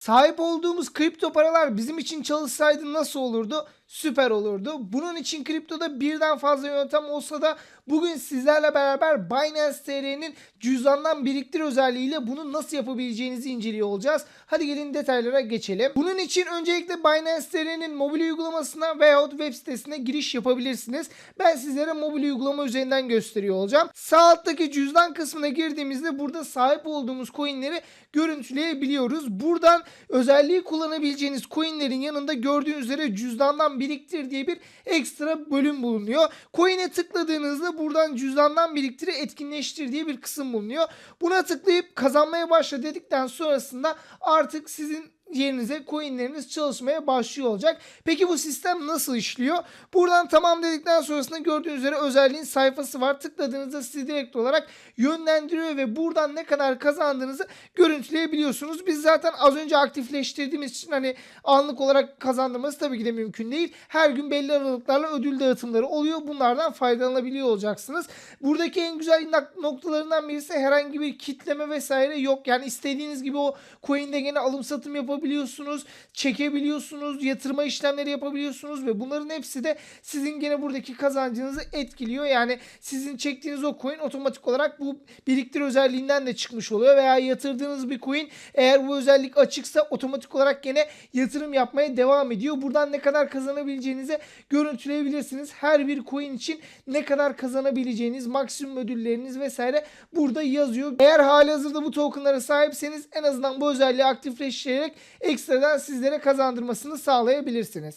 Sahip olduğumuz kripto paralar bizim için çalışsaydı nasıl olurdu? Süper olurdu. Bunun için kriptoda birden fazla yöntem olsa da bugün sizlerle beraber Binance TR'nin cüzdandan biriktir özelliğiyle bunu nasıl yapabileceğinizi inceliyor olacağız. Hadi gelin detaylara geçelim. Bunun için öncelikle Binance TR'nin mobil uygulamasına veyahut web sitesine giriş yapabilirsiniz. Ben sizlere mobil uygulama üzerinden gösteriyor olacağım. Sağ alttaki cüzdan kısmına girdiğimizde burada sahip olduğumuz coinleri görüntüleyebiliyoruz. Buradan özelliği kullanabileceğiniz coinlerin yanında gördüğünüz üzere cüzdandan biriktir diye bir ekstra bölüm bulunuyor. Coin'e tıkladığınızda buradan cüzdandan biriktir etkinleştir diye bir kısım bulunuyor. Buna tıklayıp kazanmaya başla dedikten sonrasında artık sizin yerinize coinleriniz çalışmaya başlıyor olacak. Peki bu sistem nasıl işliyor? Buradan tamam dedikten sonrasında gördüğünüz üzere özelliğin sayfası var. Tıkladığınızda sizi direkt olarak yönlendiriyor ve buradan ne kadar kazandığınızı görüntüleyebiliyorsunuz. Biz zaten az önce aktifleştirdiğimiz için hani anlık olarak kazandırması tabii ki de mümkün değil. Her gün belli aralıklarla ödül dağıtımları oluyor. Bunlardan faydalanabiliyor olacaksınız. Buradaki en güzel nok- noktalarından birisi herhangi bir kitleme vesaire yok. Yani istediğiniz gibi o coin'de gene alım satım yapabiliyorsunuz. Çekebiliyorsunuz. Yatırma işlemleri yapabiliyorsunuz ve bunların hepsi de sizin gene buradaki kazancınızı etkiliyor. Yani sizin çektiğiniz o coin otomatik olarak bu biriktir özelliğinden de çıkmış oluyor veya yatırdığınız bir coin eğer bu özellik açıksa otomatik olarak gene yatırım yapmaya devam ediyor. Buradan ne kadar kazanabileceğinizi görüntüleyebilirsiniz. Her bir coin için ne kadar kazanabileceğiniz, maksimum ödülleriniz vesaire burada yazıyor. Eğer halihazırda bu tokenlara sahipseniz en azından bu özelliği aktifleştirerek ekstradan sizlere kazandırmasını sağlayabilirsiniz.